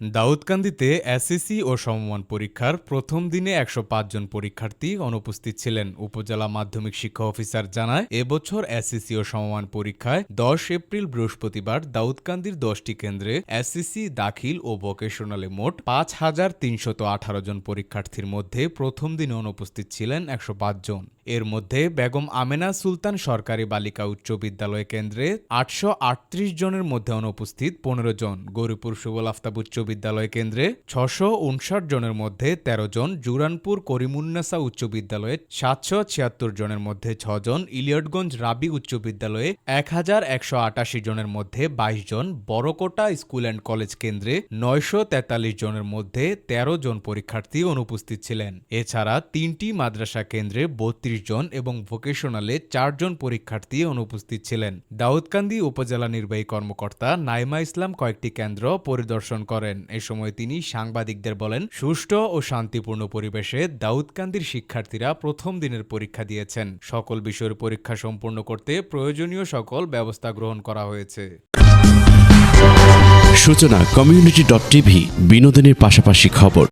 দাউদকান্দিতে SSC ও সমমান পরীক্ষার প্রথম দিনে একশো পাঁচ জন পরীক্ষার্থী অনুপস্থিত ছিলেন, উপজেলা মাধ্যমিক শিক্ষা অফিসার জানায়। এবছর এসএসসি ও সমমান পরীক্ষায় দশ এপ্রিল বৃহস্পতিবার দাউদকান্দির দশটি কেন্দ্রে এসএসসি দাখিল ও ভোকেশনালে মোট পাঁচ হাজার তিনশত আঠারো জন পরীক্ষার্থীর মধ্যে প্রথম দিনে অনুপস্থিত ছিলেন একশো পাঁচ জন। এর মধ্যে বেগম আমেনা সুলতান সরকারি বালিকা উচ্চ বিদ্যালয় কেন্দ্রে আটশো আটত্রিশ জনের মধ্যে অনুপস্থিত পনেরো জন, গৌরীপুর সুবল আফতাব উচ্চ বিদ্যালয় কেন্দ্রে ছশো উনষাট জনের মধ্যে ১৩ জন জুরানপুর করিমুন্নাসা উচ্চ বিদ্যালয়ে, সাতশো ছিয়াত্তর জনের মধ্যে ছজন ইলিয়টগঞ্জ রাবি উচ্চ বিদ্যালয়ে এক হাজার একশো আটাশি জনের মধ্যে বাইশ জন বড়কোটা স্কুল অ্যান্ড কলেজ কেন্দ্রে, নয়শো তেতাল্লিশ জনের মধ্যে ১৩ জন পরীক্ষার্থী অনুপস্থিত ছিলেন। এছাড়া তিনটি মাদ্রাসা কেন্দ্রে বত্রিশ জন এবং ভোকেশনালে চারজন পরীক্ষার্থী অনুপস্থিত ছিলেন। দাউদকান্দি উপজেলা নির্বাহী কর্মকর্তা নাইমা ইসলাম কয়েকটি কেন্দ্র পরিদর্শন করেন। এ সময় তিনি সাংবাদিকদের বলেন, সুষ্ঠু ও শান্তিপূর্ণ পরিবেশে দাউদকান্দির শিক্ষার্থীরা প্রথম দিনের পরীক্ষা দিয়েছেন। সকল বিষয়ের পরীক্ষা সম্পূর্ণ করতে প্রয়োজনীয় সকল ব্যবস্থা গ্রহণ করা হয়েছে। সূচনা কমিউনিটি ডট টিভি বিনোদনের পাশাপাশি খবর।